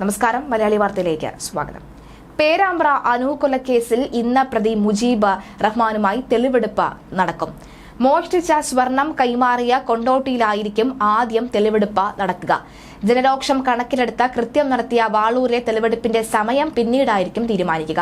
നമസ്കാരം. മലയാളി വാർത്തയിലേക്ക് സ്വാഗതം. പേരാമ്പ്ര അനൂകൊലക്കേസിൽ ഇന്ന് പ്രതി മുജീബ് റഹ്മാനുമായി തെളിവെടുപ്പ് നടക്കും. മോഷ്ടിച്ച സ്വർണം കൈമാറിയ കൊണ്ടോട്ടിയിലായിരിക്കും ആദ്യം തെളിവെടുപ്പ് നടക്കുക. ജനരോക്ഷം കണക്കിലെടുത്ത് കൃത്യം നടത്തിയ വാളൂരിലെ തെളിവെടുപ്പിന്റെ സമയം പിന്നീടായിരിക്കും തീരുമാനിക്കുക.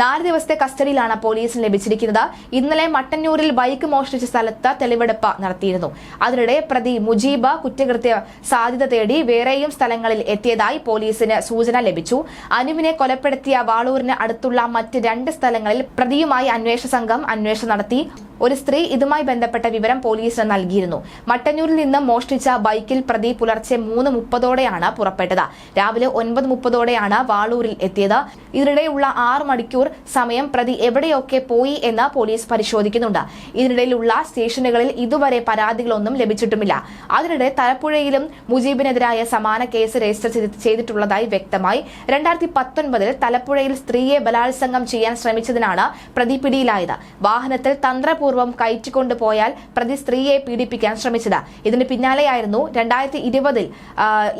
നാല് ദിവസത്തെ കസ്റ്റഡിയിലാണ് പോലീസിന് ലഭിച്ചിരിക്കുന്നത്. ഇന്നലെ മട്ടന്നൂരിൽ ബൈക്ക് മോഷ്ടിച്ച സ്ഥലത്ത് തെളിവെടുപ്പ് നടത്തിയിരുന്നു. അതിനിടെ പ്രതി മുജീബ് കുറ്റകൃത്യ സാധ്യത തേടി വേറെയും സ്ഥലങ്ങളിൽ എത്തിയതായി പോലീസിന് സൂചന ലഭിച്ചു. അനുവിനെ കൊലപ്പെടുത്തിയ വാളൂരിന് അടുത്തുള്ള മറ്റ് രണ്ട് സ്ഥലങ്ങളിൽ പ്രതിയുമായി അന്വേഷണ സംഘം അന്വേഷണം നടത്തി. ഒരു സ്ത്രീ ഇതുമായി ബന്ധപ്പെട്ട വിവരം പോലീസിന് നൽകിയിരുന്നു. മട്ടന്നൂരിൽ നിന്ന് മോഷ്ടിച്ച ബൈക്കിൽ പ്രതി പുലർച്ചെ മൂന്ന് മുപ്പതോടെയാണ് പുറപ്പെട്ടത്. രാവിലെ ഒൻപത് മുപ്പതോടെയാണ് വാളൂരിൽ എത്തിയത്. ഇതിനിടെയുള്ള ആറ് മണിക്കൂർ സമയം പ്രതി എവിടെയൊക്കെ പോയി എന്ന് പോലീസ് പരിശോധിക്കുന്നുണ്ട്. ഇതിനിടയിലുള്ള സ്റ്റേഷനുകളിൽ ഇതുവരെ പരാതികളൊന്നും ലഭിച്ചിട്ടുമില്ല. അതിനിടെ തലപ്പുഴയിലും മുജീബിനെതിരായ സമാന കേസ് രജിസ്റ്റർ ചെയ്തിട്ടുള്ളതായി വ്യക്തമായി. രണ്ടായിരത്തി പത്തൊൻപതിൽ തലപ്പുഴയിൽ സ്ത്രീയെ ബലാത്സംഗം ചെയ്യാൻ ശ്രമിച്ചതിനാണ് പ്രതി പിടിയിലായത്. വാഹനത്തിൽ തന്ത്രപൂർവം കയറ്റിക്കൊണ്ടു പോയാൽ പ്രതി സ്ത്രീയെ പീഡിപ്പിക്കാൻ ശ്രമിച്ചത്. ഇതിന് പിന്നാലെയായിരുന്നു രണ്ടായിരത്തി ഇരുപതിൽ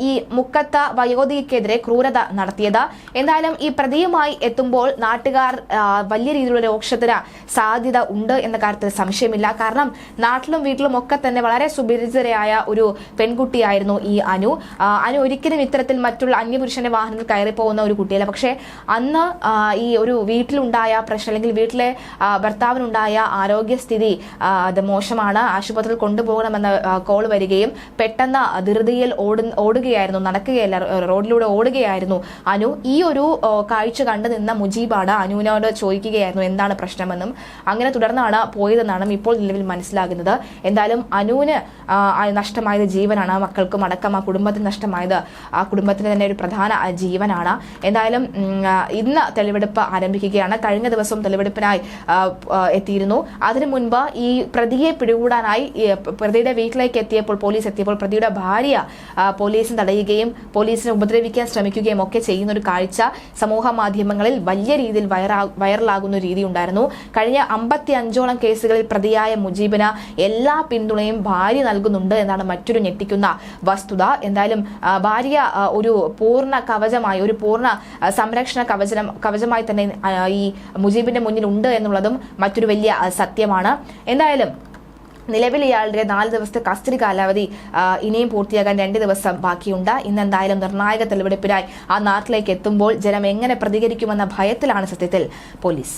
ഈ മുക്കത്ത വയോധികയ്ക്കെതിരെ ക്രൂരത നടത്തിയത്. എന്തായാലും ഈ പ്രതിയുമായി എത്തുമ്പോൾ നാട്ടുകാർ വലിയ രീതിയിലുള്ള രോക്ഷത്തിന് സാധ്യത ഉണ്ട് എന്ന കാര്യത്തിൽ സംശയമില്ല. കാരണം നാട്ടിലും വീട്ടിലും ഒക്കെ തന്നെ വളരെ സുപരിചിതരായ ഒരു പെൺകുട്ടിയായിരുന്നു ഈ അനു. അനു ഒരിക്കലും ഇത്തരത്തിൽ മറ്റുള്ള അന്യപുരുഷന്റെ വാഹനത്തിൽ കയറി പോകുന്ന ഒരു കുട്ടിയല്ല. പക്ഷേ അന്ന് ഈ ഒരു വീട്ടിലുണ്ടായ പ്രശ്നം അല്ലെങ്കിൽ വീട്ടിലെ ഭർത്താവിനുണ്ടായ ആരോഗ്യസ്ഥിതി ആ, അത് മോശമാണ്. ആശുപത്രിയിൽ കൊണ്ടുപോകണമെന്ന കോൾ വരികയും പെട്ടെന്ന് ധൃതിയിൽ ഓടു ഓടുകയായിരുന്നു നടക്കുകയല്ല റോഡിലൂടെ ഓടുകയായിരുന്നു. അനു ഈ ഒരു കാഴ്ച കണ്ടു നിന്ന മുജീബാണ് അനുവിനോട് ചോദിക്കുകയായിരുന്നു എന്താണ് പ്രശ്നമെന്നും. അങ്ങനെ തുടർന്നാണ് പോയതെന്നാണ് ഇപ്പോൾ നിലവിൽ മനസ്സിലാകുന്നത്. എന്തായാലും അനുവിന് നഷ്ടമായത് ജീവനാണ് മക്കൾക്കും അടക്കം ആ കുടുംബത്തിന് നഷ്ടമായത്. ആ കുടുംബത്തിന് തന്നെ ഒരു പ്രധാന ജീവനാണ്. എന്തായാലും ഇന്ന് തെളിവെടുപ്പ് ആരംഭിക്കുകയാണ്. കഴിഞ്ഞ ദിവസം തെളിവെടുപ്പിനായി എത്തിയിരുന്നു. അതിനു മുൻപ് ഈ പ്രതിയെ പിടികൂടാനായി പ്രതിയുടെ വീട്ടിലേക്ക് എത്തിയപ്പോൾ പോലീസ് എത്തിയപ്പോൾ പ്രതിയുടെ ഭാര്യ പോലീസിന് തടയുകയും പോലീസിനെ ഉപദ്രവിക്കാൻ ശ്രമിക്കുകയും ഒക്കെ ചെയ്യുന്ന ഒരു കാഴ്ച സമൂഹ മാധ്യമങ്ങളിൽ വലിയ രീതിയിൽ വൈറാ വൈറലാകുന്ന രീതി ഉണ്ടായിരുന്നു കഴിഞ്ഞ അമ്പത്തി അഞ്ചോളം കേസുകളിൽ പ്രതിയായ മുജീബിന് എല്ലാ പിന്തുണയും ഭാര്യ നൽകുന്നുണ്ട് എന്നാണ് മറ്റൊരു ഞെട്ടിക്കുന്ന വസ്തുത. എന്തായാലും ഭാര്യ ഒരു പൂർണ കവചമായി ഒരു പൂർണ സംരക്ഷണ കവചനം കവചമായി തന്നെ ഈ മുജീബിന്റെ മുന്നിൽ ഉണ്ട് എന്നുള്ളതും മറ്റൊരു വലിയ ആ, സത്യമാണ് എന്തായാലും നിലവിൽ ഇയാളുടെ നാല് ദിവസത്തെ കസ്റ്റഡി കാലാവധി ഇനിയും പൂർത്തിയാകാൻ രണ്ട് ദിവസം ബാക്കിയുണ്ട്. ഇന്ന് എന്തായാലും നിർണായക തെളിവെടുപ്പിനായി ആ നാട്ടിലേക്ക് എത്തുമ്പോൾ ജനം എങ്ങനെ പ്രതികരിക്കുമെന്ന ഭയത്തിലാണ് സത്യത്തിൽ. പോലീസ്.